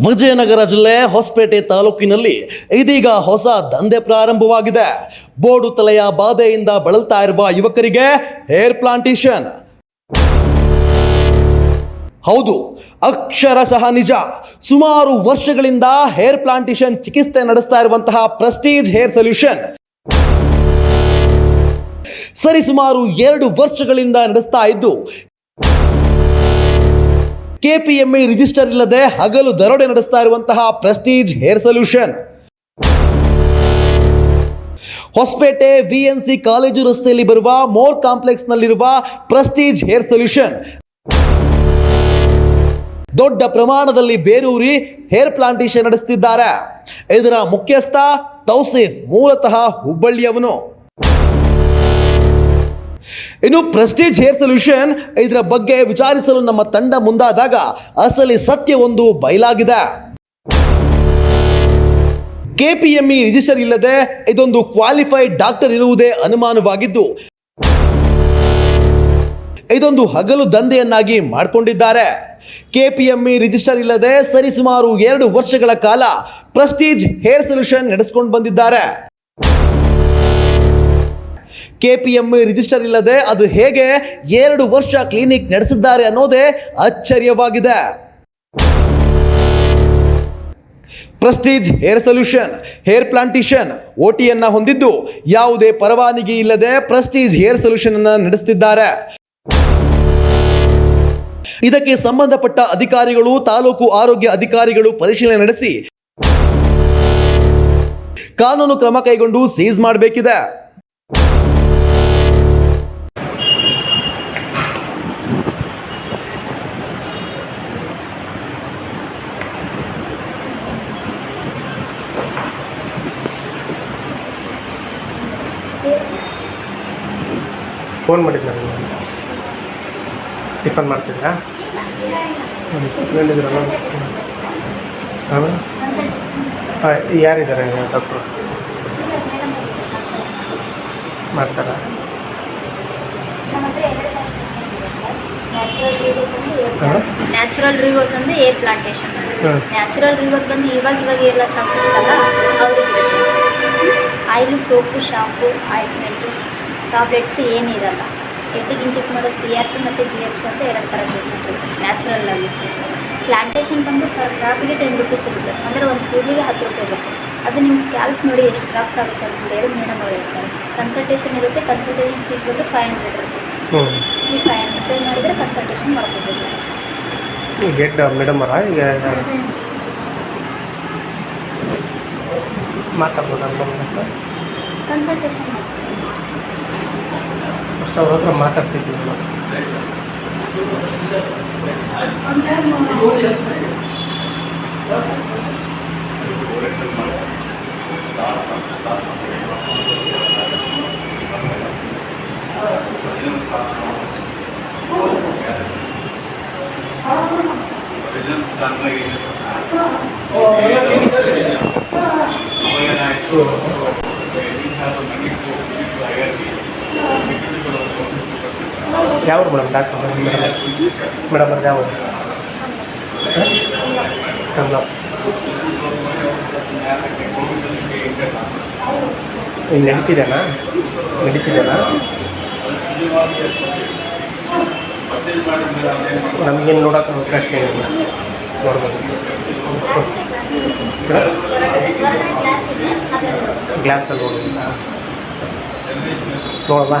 ವಿಜಯನಗರ ಜಿಲ್ಲೆ ಹೊಸಪೇಟೆ ತಾಲೂಕಿನಲ್ಲಿ ಇದೀಗ ಹೊಸ ದಂಧೆ ಪ್ರಾರಂಭವಾಗಿದೆ. ಬೋಡು ತಲೆಯ ಬಾಧೆಯಿಂದ ಬಳಲ್ತಾ ಇರುವ ಯುವಕರಿಗೆ ಹೇರ್ ಪ್ಲಾಂಟೇಶನ್ ಹೌದು ಅಕ್ಷರಶಃ ನಿಜ. ಸುಮಾರು ವರ್ಷಗಳಿಂದ ಹೇರ್ ಪ್ಲಾಂಟೇಶನ್ ಚಿಕಿತ್ಸೆ ನಡೆಸ್ತಾ ಇರುವಂತಹ ಪ್ರೆಸ್ಟೀಜ್ ಹೇರ್ ಸೊಲ್ಯೂಷನ್. ಸರಿ, ಸುಮಾರು ಎರಡು ವರ್ಷಗಳಿಂದ ನಡೆಸ್ತಾ ಇದ್ದು ಕೆಪಿಎಂಇ ರಿಜಿಸ್ಟರ್ ಇಲ್ಲದೆ ಹಗಲು ದರೋಡೆ ನಡೆಸ್ತಾ ಇರುವಂತಹ prestige hair solution Hosapete VNC college ರಸ್ತೆಯಲ್ಲಿ ಬರುವ ಮೋರ್ ಕಾಂಪ್ಲೆಕ್ಸ್ನಲ್ಲಿರುವ ಪ್ರೆಸ್ಟೀಜ್ ಹೇರ್ ಸೊಲ್ಯೂಷನ್ ದೊಡ್ಡ ಪ್ರಮಾಣದಲ್ಲಿ ಬೇರೂರಿ ಹೇರ್ ಪ್ಲಾಂಟೇಶನ್ ನಡೆಸುತ್ತಿದ್ದಾರೆ ಇದರ ಮುಖ್ಯಸ್ಥ ತೌಸೀಫ್ ಮೂಲತಃ ಹುಬ್ಬಳ್ಳಿಯವನು. ಇನ್ನು ಪ್ರೆಸ್ಟೀಜ್ ಹೇರ್ ಸೊಲ್ಯೂಷನ್ ಇದರ ಬಗ್ಗೆ ವಿಚಾರಿಸಲು ನಮ್ಮ ತಂಡ ಮುಂದಾದಾಗ ಅಸಲಿ ಸತ್ಯ ಒಂದು ಬಯಲಾಗಿದೆ. ಕೆಪಿಎಂಇ ರಿಜಿಸ್ಟರ್ ಇಲ್ಲದೆ ಇದೊಂದು ಕ್ವಾಲಿಫೈಡ್ ಡಾಕ್ಟರ್ ಇರುವುದೇ ಅನುಮಾನವಾಗಿದ್ದು, ಇದೊಂದು ಹಗಲು ದಂಧೆಯನ್ನಾಗಿ ಮಾಡಿಕೊಂಡಿದ್ದಾರೆ. ಕೆಪಿಎಂಇ ರಿಜಿಸ್ಟರ್ ಇಲ್ಲದೆ ಸರಿಸುಮಾರು ಎರಡು ವರ್ಷಗಳ ಕಾಲ ಪ್ರೆಸ್ಟೀಜ್ ಹೇರ್ ಸೊಲ್ಯೂಷನ್ ನಡೆಸಿಕೊಂಡು ಬಂದಿದ್ದಾರೆ. ಕೆಪಿಎಂಇ ರಿಜಿಸ್ಟರ್ ಇಲ್ಲದೆ ಅದು ಹೇಗೆ ಎರಡು ವರ್ಷ ಕ್ಲಿನಿಕ್ ನಡೆಸಿದ್ದಾರೆ ಅನ್ನೋದೇ ಆಶ್ಚರ್ಯವಾಗಿದೆ. Prestige hair solution hair plantation ಓಟಿಯನ್ನು ಹೊಂದಿದ್ದು ಯಾವುದೇ ಪರವಾನಗಿ ಇಲ್ಲದೆ ಪ್ರೆಸ್ಟೀಜ್ ಹೇರ್ ಸೊಲ್ಯೂಷನ್ ಅನ್ನು ನಡೆಸುತ್ತಿದ್ದಾರೆ ಇದಕ್ಕೆ ಸಂಬಂಧಪಟ್ಟ ಅಧಿಕಾರಿಗಳು, ತಾಲೂಕು ಆರೋಗ್ಯ ಅಧಿಕಾರಿಗಳು ಪರಿಶೀಲನೆ ನಡೆಸಿ ಕಾನೂನು ಕ್ರಮ ಕೈಗೊಂಡು ಸೀಸ್ ಮಾಡಬೇಕಿದೆ. ಫೋನ್ ಮಾಡಿದ್ದೆ ನಾನು. ಟಿಫನ್ ಮಾಡ್ತಿದ್ರಾ? ಹೇಳಿದ್ರಲ್ಲ. ಹಾಂ ಯಾರಿದ್ದಾರೆ ಡಾಕ್ಟ್ರು? ಮಾಡ್ತಾರಾ? ನ್ಯಾಚುರಲ್ ರಿವರ್ಕ್ ಅಂದ್ರೆ ಏರ್ ಪ್ಲಾಂಟೇಶನ್. ನ್ಯಾಚುರಲ್ ರಿವರ್ಕ್ ಬಂದು ಇವಾಗ ಇವಾಗ ಎಲ್ಲ ಸಾಕು ಅವರಿಗೆ oil soap shampoo ointment tablets ಏನಿರಲ್ಲ ಹೆಡ್ಡಿಗೆ ಇಂಜೆಕ್ಟ್ ಮಾಡೋದು ಪಿ ಆರ್ ಪಿ ಮತ್ತು ಜಿ ಎಫ್ ಸಿ ಅಂತ ಎರಡು ಥರ ಟ್ರೀಟ್ಮೆಂಟ್ ಇರುತ್ತೆ ನ್ಯಾಚುರಲ್ ಆಗಿ. ಪ್ಲಾಂಟೇಷನ್ ಬಂದು ಪರ್ ಕ್ರಾಪಿಗೆ ಟೆನ್ ರುಪೀಸ್ ಇರುತ್ತೆ. ಅಂದರೆ ಒಂದು ಕೂದಲಿಗೆ ಹತ್ತು ರೂಪಾಯಿ ಇರುತ್ತೆ. ಅದು ನಿಮ್ಮ ಸ್ಕ್ಯಾಲ್ಪ್ ನೋಡಿ ಎಷ್ಟು ಕ್ರಾಪ್ಸ್ ಆಗುತ್ತೆ ಅಂತ ಹೇಳಿ ಮೇಡಮ್ ಅವರು ಹೇಳ್ತಾರೆ. ಕನ್ಸಲ್ಟೇಷನ್ ಇರುತ್ತೆ ಕನ್ಸಲ್ಟೇಷನ್ ಫೀಸ್ ಬಂದು ಫೈವ್ ಹಂಡ್ರೆಡ್ ಇರುತ್ತೆ. ಈ ಫೈವ್ ಹಂಡ್ರೆಡ್ ಪೇ ಮಾಡಿದರೆ ಕನ್ಸಲ್ಟೇಷನ್ ಮಾಡ್ಕೋಬೋದು. ಗೆಟ್ ಮೇಡಮ್ ಅವರ? ಈಗ ಮಾತಾಡ್ಬೋದಾ ಕನ್ಸಲ್ಟೇಷನ್ ಫಸ್ಟ್ ಅವ್ರ ಹತ್ರ ಮಾತಾಡ್ತಿದ್ವಿ ನಾವು ಯಾವ ಮೇಡಮ್ ಡಾಕ್ಟರ್? ಮೇಡಮ್ ಮೇಡಮ್ ಅವ್ರದ್ದು ಯಾವ ಈಗ ನಡೀತಿದೆನಾ ನಡೀತಿದೆನಾ ನಮಗೇನು ನೋಡೋಕೆ ಅವಕಾಶ ಏನಿಲ್ಲ. ನೋಡ್ಬೋದು. ಗ್ಲಾಸಲ್ಲಿ ನೋಡೋದಿಲ್ಲ ನೋಡವಾ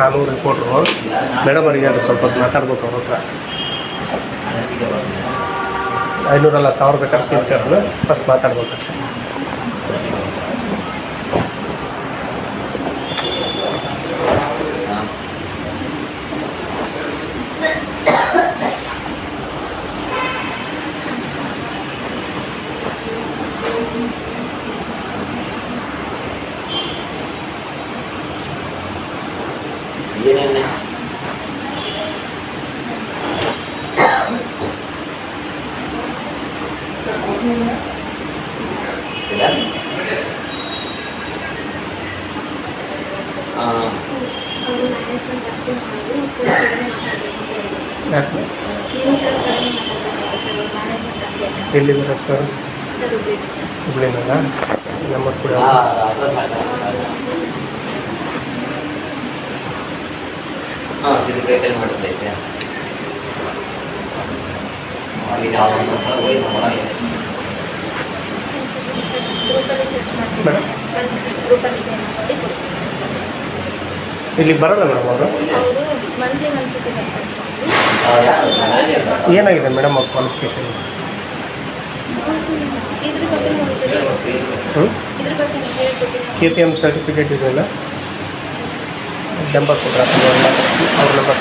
ನಾನು ರಿಪೋರ್ಟ್ರು ಮೇಡಮ್ ಅವರಿಗೆ ಅದು ಸ್ವಲ್ಪ ಹೊತ್ತು ಮಾತಾಡ್ಬೇಕು ಅವ್ರ ಹತ್ರ. ಐನೂರಲ್ಲ, ಸಾವಿರ ಬೇಕಾದ್ರೆ ಫೀಸ್ ಕಟ್ಟಲು ಫಸ್ಟ್ ಮಾತಾಡ್ಬೇಕಷ್ಟೆ ಎಲ್ಲಿದ್ದೀರಾ ಸರ್ ಸರ್ ಹುಬ್ಳಿ ಹುಬ್ಳಿನಾಗ ನಂಬರ್ ಕೂಡ ಹಾಂ ಸಿದ್ಧಪೇಟೆಯಲ್ಲಿ ಮಾಡಿದ್ದೈತೆ ಅಲ್ಲಿ ಮೇಡಮ್? ಇಲ್ಲಿ ಬರಲ್ಲ ಮೇಡಮ್ ಅವರು? ಏನಾಗಿದೆ ಮೇಡಮ್ ಅವ್ರ qualification K P M certificate ಇದೆಯಲ್ಲ? ನಂಬರ್ ಕೊಟ್ಟರೆ ಅವ್ರ ನಂಬರ್